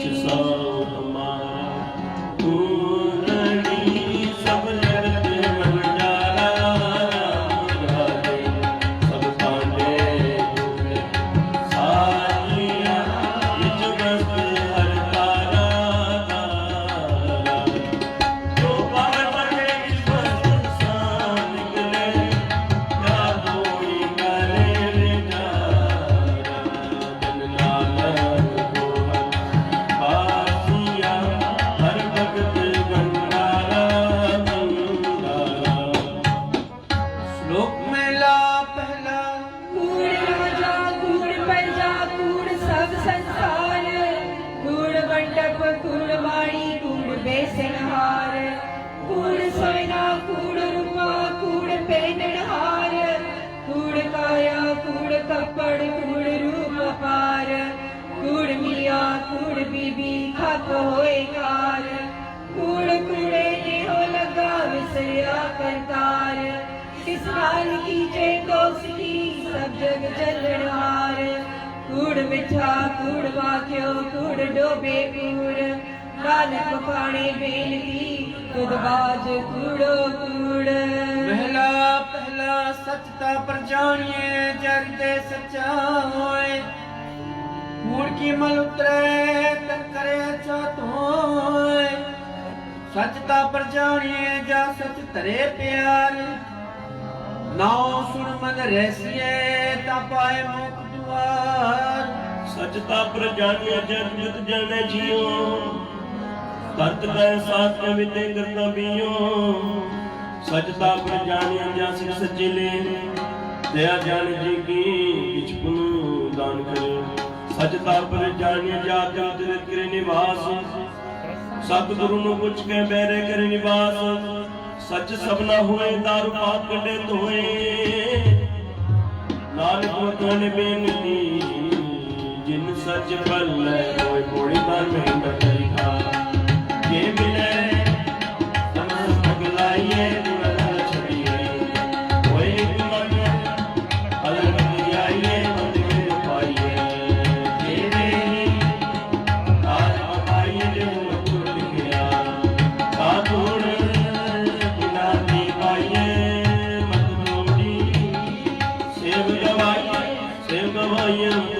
Shalom. ਹੋਏ ਕਾਰ ਕੂੜ ਕੂੜੇ ਇਹੋ ਲਗਾ ਵਿਸਰਿਆ ਕਰਤਾਰ। ਕਿਸ ਨਾਲ ਕੀਜੇ ਦੋਸਤੀ ਸਭ ਜਗ ਚੱਲਣਹਾਰ ਕੂੜ ਮਿੱਠਾ, ਕੂੜ ਵਾਕਿਓ, ਕੂੜ ਡੋਬੇ ਕੂੜ ਨਾਨਕ ਪਾਣੇ ਬੇਨਤੀ ਤੁਧ ਬਾਜ ਕੂੜੋ ਕੂੜ। ਮਹਿਲਾ ਪਹਿਲਾ ਸਚਤਾ ਪਰ ਜਗ ਤੇ ਸੱਚਾ ਹੋਏ। ਕੂੜ ਕੀ ਮਲ ਉਤਰੇ ਤਨ ਕਰੇ ਚਾਤ ਹੋਏ ਸਚਤਾ ਪਰ ਜਾਣੀਏ ਜਾ ਸਚ ਧਰੇ ਪਿਆਰ। ਨਾਉ ਸੁਣ ਮਨ ਰਹਿਸੀਏ ਤਾਂ ਪਾਏ ਮੁਖ ਦੁਆਰ। ਸਚਤਾ ਪ੍ਰਜਾਨਿਆ ਜਗ ਜੁਤ ਜਨ ਜੀਓ। ਤਤ ਕੈ ਸਾਥ ਵਿਤੇ ਕਰਤਾ ਬੀਓ ਸਚਤਾ ਪ੍ਰਜਾਨਿਆ ਜਾ ਸਿਖ ਸਚਿਲੇ ਦਇਆ ਜਨ ਜੀ ਕੀ ਅਜ ਤਾਰ ਪਰੇ ਜਾਣੀਏ ਜਾ ਜਨ ਤੇਰੇ ਕਰੇ ਨਿਵਾਸ। ਸਤਿਗੁਰੂ ਨੂੰ ਪੁੱਛ ਕੇ ਬੈਰੇ ਕਰੇ ਨਿਵਾਸ। ਸੱਚ ਸਭਨਾ ਹੋਏ ਦਾਰੂ ਪਾਪ ਕੰਡੇ ਧੋਏ। ਨਾਨਕ ਕੋਲ ਬੇਨਤੀ, ਜਿਨ ਸੱਚ ਬੱਲੇ, ਹੋਏ ਕੋੜੀ ਦਾ ਮਹਿੰਦਾ ਤਰੀਕਾ ਜੇ ਮਿਲੇ ਤਮਨ ਮਗਲਾਈਏ ਗੁਰਾਂ ਛੜੀਏ ਹੋਏ يا